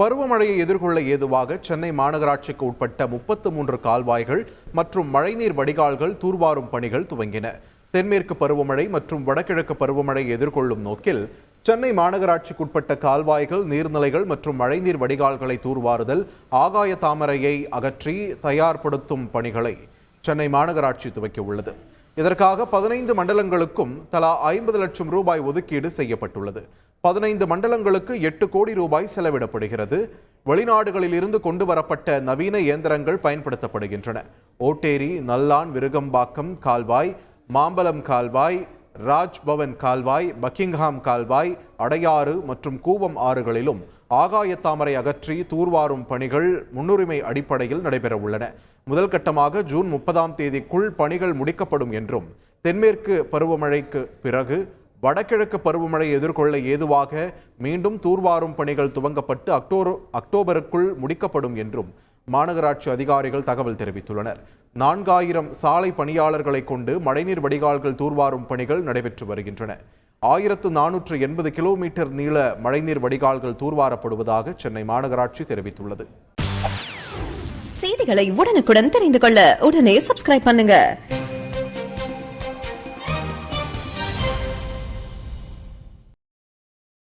பருவமழையை எதிர்கொள்ள ஏதுவாக சென்னை மாநகராட்சிக்கு உட்பட்ட முப்பத்து மூன்று கால்வாய்கள் மற்றும் மழைநீர் வடிகால்கள் தூர்வாரும் பணிகள் துவங்கின. தென்மேற்கு பருவமழை மற்றும் வடகிழக்கு பருவமழை எதிர்கொள்ளும் நோக்கில் சென்னை மாநகராட்சிக்குட்பட்ட கால்வாய்கள் நீர்நிலைகள் மற்றும் மழைநீர் வடிகால்களை தூர்வாறுதல் ஆகாய தாமரையை அகற்றி தயார்படுத்தும் பணிகளை சென்னை மாநகராட்சி துவக்கியுள்ளது. இதற்காக பதினைந்து மண்டலங்களுக்கும் தலா ஐம்பது லட்சம் ரூபாய் ஒதுக்கீடு செய்யப்பட்டுள்ளது. பதினைந்து மண்டலங்களுக்கு எட்டு கோடி ரூபாய் செலவிடப்படுகிறது. வெளிநாடுகளில் இருந்து கொண்டு வரப்பட்ட நவீன இயந்திரங்கள் பயன்படுத்தப்படுகின்றன. ஓட்டேரி நல்லான் விருகம்பாக்கம் கால்வாய் மாம்பலம் கால்வாய் ராஜ்பவன் கால்வாய் பக்கிங்ஹாம் கால்வாய் அடையாறு மற்றும் கூவம் ஆறுகளிலும் ஆகாய தாமரை அகற்றி தூர்வாரும் பணிகள் முன்னுரிமை அடிப்படையில் நடைபெற உள்ளன முதல் கட்டமாக ஜூன் முப்பதாம் தேதிக்குள் பணிகள் முடிக்கப்படும் என்றும் தென்மேற்கு பருவமழைக்கு பிறகு வடகிழக்கு பருவமழை எதிர்கொள்ள ஏதுவாக மீண்டும் தூர்வாரும் பணிகள் துவங்கப்பட்டு அக்டோபர் அக்டோபருக்குள் முடிக்கப்படும் என்றும் மாநகராட்சி அதிகாரிகள் தகவல் தெரிவித்துள்ளனர். நான்காயிரம் சாலை பணியாளர்களை கொண்டு மழைநீர் வடிகால்கள் தூர்வாரும் பணிகள் நடைபெற்று வருகின்றன. ஆயிரத்து நானூற்று எண்பது கிலோமீட்டர் நீள மழைநீர் வடிகால்கள் தூர்வாரப்படுவதாக சென்னை மாநகராட்சி தெரிவித்துள்ளது. செய்திகளை உடனுக்குடன் தெரிந்து கொள்ள உடனே சப்ஸ்கிரைப் பண்ணுங்க.